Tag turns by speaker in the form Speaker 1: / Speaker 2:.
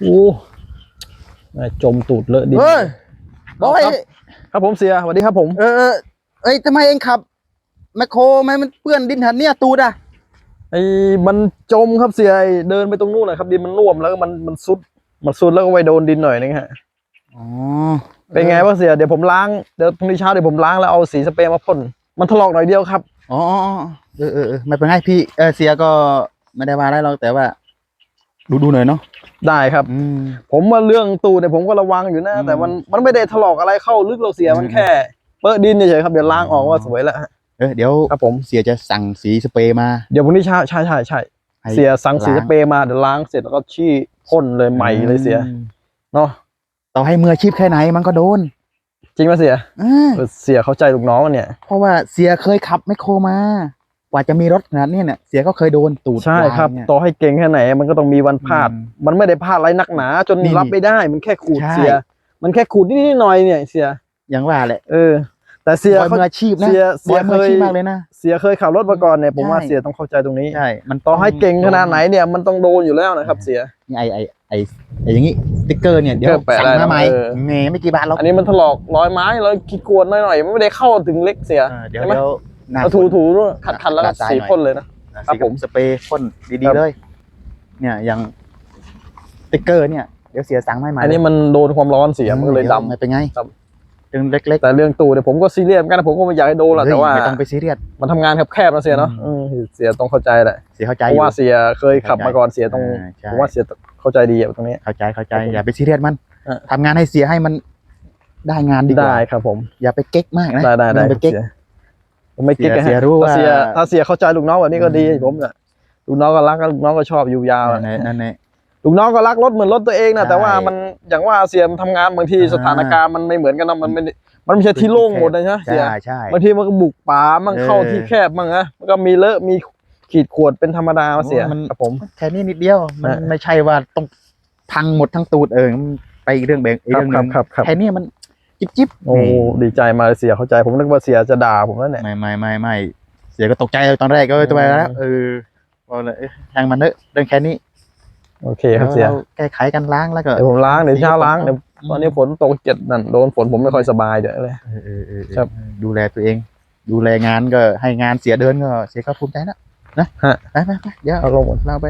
Speaker 1: โอ้แม่จมตูดเลอะดิน
Speaker 2: เฮ้ยบอย
Speaker 1: ครับครับผมเสียสวัสดีครับผม
Speaker 2: เออเออเอ้ยทำไมเองขับแมคโครไหมมันเปื้อนดินทันเนี่ยตูดอะ
Speaker 1: ไอ้มันจมครับเสียไอ้เดินไปตรงนู้นนะครับ ดินมันน่วมแล้วก็มันมันซุดมันซุดแล้วก็ไปโดนดินหน่อยนึงฮะ
Speaker 2: อ๋อ
Speaker 1: เป็นไงบ้างเสียเดี๋ยวผมล้างเดี๋ยวพรุ่งนี้เช้าเดี๋ยวผมล้างแล้วเอาสีสเปรย์มาพ่นมันถลอกหน่อยเดียวครับ
Speaker 2: อ๋ออ๋ออ๋อเออเออเออไม่เป็นไรพี่เออเสียก็ไม่ได้ว่าอะไรหรอกแต่ว่า ดูดูหน่อยเนาะ
Speaker 1: ได้ครับ
Speaker 2: อืม
Speaker 1: ผมว่าเรื่องตูดเนี่ยผมก็ระวังอยู่นะ
Speaker 2: อืม
Speaker 1: แต่มันมันไม่ได้ถลอกอะไรเข้าลึกเราเสียมัน
Speaker 2: อืม
Speaker 1: แค่เปิดดินเฉยๆครับเดี๋ยวล้างออกว่าสวยแล้วฮะ
Speaker 2: เออเดี๋ยว
Speaker 1: ครับผม
Speaker 2: เสียจะสั่งสีสเปรย์มา
Speaker 1: เดี๋ยวพรุ่งนี้เช้าใช่ใช่ใช่
Speaker 2: ให้
Speaker 1: เสียสั่งสี
Speaker 2: ล้าง
Speaker 1: สเปรย์มาเดี๋ยวล้างเสร็จแล้วก็ชี้พ่นเลยใหม่เลยเสีย
Speaker 2: อืม
Speaker 1: เนาะ
Speaker 2: ต่อให้มืออาชีพแค่ไหนมันก็โดน
Speaker 1: จริงไหมเสีย
Speaker 2: เออ
Speaker 1: เออเสียเข้าใจลูกน้องเนี่ย
Speaker 2: เพราะว่าเสียเคยขับแมคโครมา กว่าจะมีรถขนาดนี้เนี่ยเสียก็เคยโดนตูด
Speaker 1: ใช่ครับ
Speaker 2: วางเนี่ย
Speaker 1: ต่อให้เก่งแค่ไหน มันก็ต้องมีวันพลาด
Speaker 2: อืม
Speaker 1: มันไม่ได้พลาดอะไรนักหนา จน
Speaker 2: นี่
Speaker 1: รับไม่ได้ มันแค่ขูด
Speaker 2: ใช่
Speaker 1: เสีย มันแค่ขูดนิดๆหน่อยๆเนี่ยเสีย
Speaker 2: อย่างว่าแหละ
Speaker 1: เออ แต่เสีย
Speaker 2: บอย
Speaker 1: เขา
Speaker 2: มืออาชีพนะ
Speaker 1: เสีย
Speaker 2: บ
Speaker 1: เสี
Speaker 2: อยยมืออาชีพ
Speaker 1: เคย
Speaker 2: มากเลยนะ
Speaker 1: เสียเคยขับรถมาก่อนเนี่ยผมว่า
Speaker 2: ใช่
Speaker 1: เสียต้องเข้าใจตรงนี้
Speaker 2: ใช่มัน
Speaker 1: ต่อให้เก่งขนาดไหนเนี่ยมันต้องโดนอยู่แล้วนะครับ เสีย
Speaker 2: ไอไอไอไออย่างงี้สติ๊กเกอร์เนี่ยเดี๋ยว
Speaker 1: เออแปะ
Speaker 2: สั่ง
Speaker 1: ได้
Speaker 2: มาใหม่
Speaker 1: เออ
Speaker 2: เมย์ไม่กี่บาทหรอก
Speaker 1: อันนี้มันถลอกร้อยไม้แล้วขีดกวนหน่อยๆมันไม่ได้เข้าถึงเล็กเสีย
Speaker 2: เออเดี๋ยว
Speaker 1: ใช่ไหม
Speaker 2: เดี๋ยวหน้า
Speaker 1: เอาถูถูๆด้วยขัดๆแล้วก็
Speaker 2: กระจาย
Speaker 1: สี
Speaker 2: หน่อย
Speaker 1: พ่นเลยนะ
Speaker 2: ครับ
Speaker 1: ผม
Speaker 2: สเปรย์พ่น
Speaker 1: ครั
Speaker 2: ดี
Speaker 1: บ
Speaker 2: ๆเลย เนี่ยอย่างสติ๊กเกอร์เนี่ยเดี๋ยวเสียสั่งมาใหม่
Speaker 1: อันนี้มันโดนความร้อนเสียมันก็เลยดำ
Speaker 2: ไม่เป็นไง
Speaker 1: ครับ
Speaker 2: เรื่องเล็ก
Speaker 1: แต่เรื่องตูเนี่ยผมก็ซีเรียสเหมือนกันนะผมก็ไม่อยากให้โดน
Speaker 2: ๆ
Speaker 1: หรอก
Speaker 2: เฮ้ย
Speaker 1: แต่ว่า
Speaker 2: ไม่ต้องไปซีเรียส
Speaker 1: มันทำงานแคบๆนะเสียเนาะ
Speaker 2: อืม
Speaker 1: อืมเสียต้องเข้าใจแหละ
Speaker 2: เสียเข้าใจ
Speaker 1: เพ
Speaker 2: อยู่
Speaker 1: ราะว่าเสียเคยขับมาก่อนเสียต้อง
Speaker 2: เออใช่
Speaker 1: ผมว่าเสียเข้าใจดีอะตรงนี้
Speaker 2: เข้าใจเข้าใจ
Speaker 1: ครับผม
Speaker 2: อย่าไปซีเรียสมัน
Speaker 1: เออ
Speaker 2: ทำงานให้เสียให้มันได้งานดีกว่า
Speaker 1: ได้ครับผม
Speaker 2: อย่าไปเก๊กมากนะ
Speaker 1: ได้ได้ได้
Speaker 2: ม่ต้องไปเก๊ก
Speaker 1: เสีย ผมไม่เก๊ก
Speaker 2: เสีย
Speaker 1: อะฮะ
Speaker 2: เสียรู้
Speaker 1: ถ้าเสีย
Speaker 2: ว่า
Speaker 1: ถ้าเสียเข้าใจลูกน้องแบบนี้ก็ดี
Speaker 2: อืม
Speaker 1: ผมน่ะลูกน้องก็รักลูกน้องก็ชอบอยู่ยาวอะ
Speaker 2: นั่นนั่นแหละ
Speaker 1: ลูกน้องก็รักรถเหมือนรถตัวเองนะ
Speaker 2: ใช่
Speaker 1: แต่ว่ามันอย่างว่าเสียมันทำงานบางที
Speaker 2: อ่า
Speaker 1: สถานการณ์มันไม่เหมือนกันนะมันไม่ได้มันไม่ใช่ที่โล่งหมดเลยนะเสีย
Speaker 2: ใช่ใช่
Speaker 1: บางทีมันก็บุกป่ามันเข้า
Speaker 2: เออ
Speaker 1: ที่แคบมั่งนะมันก็มีเลอะมีขีดข่วนเป็นธรรมดาเสีย
Speaker 2: โอ้มัน
Speaker 1: ครับผม
Speaker 2: แค่นี้นิดเดียว มัน
Speaker 1: ฮะ
Speaker 2: ไม่ใช่ว่าต้องพังหมดทั้งตูดเออมันไปอีกเรื่องเบงอีก
Speaker 1: ครับ
Speaker 2: เรื่องห
Speaker 1: ครั
Speaker 2: นึ
Speaker 1: บ
Speaker 2: ง
Speaker 1: ครับครับ
Speaker 2: แค่นี้มัน จิ๊บจิ๊บ
Speaker 1: โอ้ดีใจมาเลยเสียเข้าใจผมนึกว่าเสียจะด่าผมแล้วเนี่ย
Speaker 2: ไม่ไม่ไม่ไม่เสียก็ตกใจเลยตอนแรกก็เลยตัวไป
Speaker 1: อืม
Speaker 2: แล้วเออบอกเลยเอ้ยช่างมันเถอะเรื่องแค่นี้
Speaker 1: โอเคครับเสีย
Speaker 2: เราแก้ไขกันล้างแล้วก็
Speaker 1: เดี๋ยวผมล้างเดี๋ยวเช้าล้าง
Speaker 2: สี
Speaker 1: เดี๋ยวตอนนี้ฝนตกเจ็ดนั่นโดนฝนผมไม่ค่อยสบายเดี๋ยวเลย
Speaker 2: เออเออเออเออ
Speaker 1: ครับ
Speaker 2: ดูแลตัวเอง ดูแลงานก็ให้งานเสียเดินก็เสียก็ภูมิใจแล้วนะ
Speaker 1: ฮะ
Speaker 2: ไปไปไปเดี๋ยว
Speaker 1: เอาลงหมด
Speaker 2: เราไป